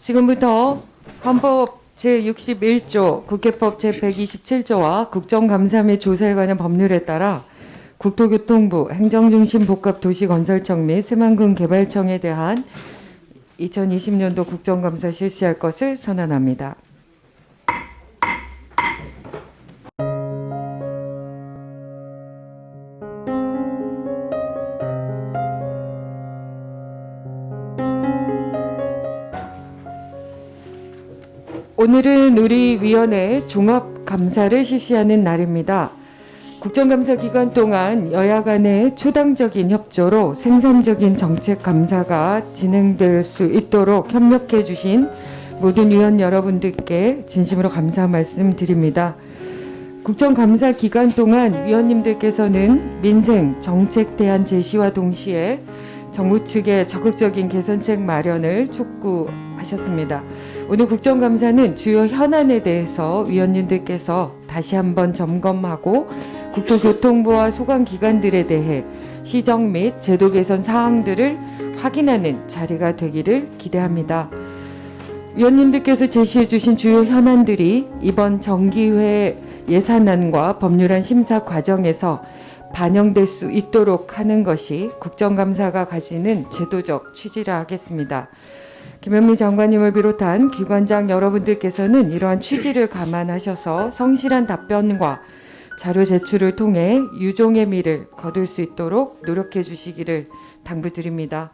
지금부터 헌법 제61조, 국회법 제127조와 국정감사 및 조사에 관한 법률에 따라 국토교통부 행정중심 복합 도시건설청 및 새만금 개발청에 대한 2020년도 국정감사 실시할 것을 선언합니다. 오늘은 우리 위원회 종합 감사를 실시하는 날입니다. 국정감사 기간 동안 여야 간의 초당적인 협조로 생산적인 정책 감사가 진행될 수 있도록 협력해 주신 모든 위원 여러분들께 진심으로 감사 말씀드립니다. 국정감사 기간 동안 위원님들께서는 민생 정책 대안 제시와 동시에 정부 측의 적극적인 개선책 마련을 촉구하셨습니다. 오늘 국정감사는 주요 현안에 대해서 위원님들께서 다시 한번 점검하고 국토교통부와 소관 기관들에 대해 시정 및 제도 개선 사항들을 확인하는 자리가 되기를 기대합니다. 위원님들께서 제시해 주신 주요 현안들이 이번 정기회 예산안과 법률안 심사 과정에서 반영될 수 있도록 하는 것이 국정감사가 가지는 제도적 취지라 하겠습니다. 김현미 장관님을 비롯한 기관장 여러분들께서는 이러한 취지를 감안하셔서 성실한 답변과 자료 제출을 통해 유종의 미를 거둘 수 있도록 노력해 주시기를 당부드립니다.